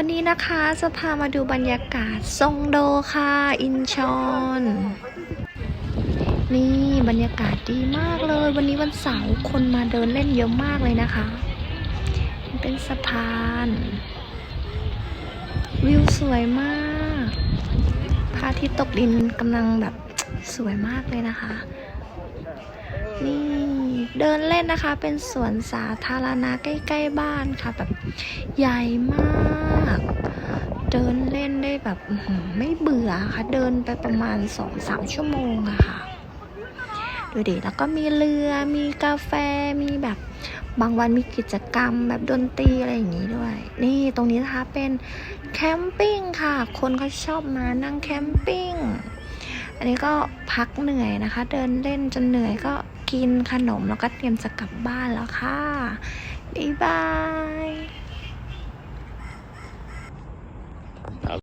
วันนี้นะคะจะพามาดูบรรยากาศซงโดค่ะ อินชอน นี่บรรยากาศดีมากเลย วันนี้วันเสาร์คนมาเดินเล่นเยอะมากเลยนะคะ เป็นสะพาน วิวสวยมากพระอาทิตย์ตกดินกำลังแบบสวยมากเลยนะคะ นี่เดินเล่นนะคะเป็นสวนสาธารณะใกล้ ๆ บ้านค่ะแบบใหญ่มาก เดินเล่นได้แบบไม่เบื่อค่ะ เดินไปประมาณสองสามชั่วโมงอะค่ะ ดูดิแล้วก็มีเรือ มีกาแฟ มีแบบบางวันมีกิจกรรมแบบดนตรีอะไรอย่างนี้ด้วย นี่ตรงนี้นะคะเป็นแคมปิ้งค่ะ คนเขาชอบมานั่งแคมปิ้ง อันนี้ก็พักเหนื่อยนะคะ เดินเล่นจนเหนื่อยก็กินขนมแล้วก็เตรียมจะกลับบ้านแล้วค่ะบ๊ายบาย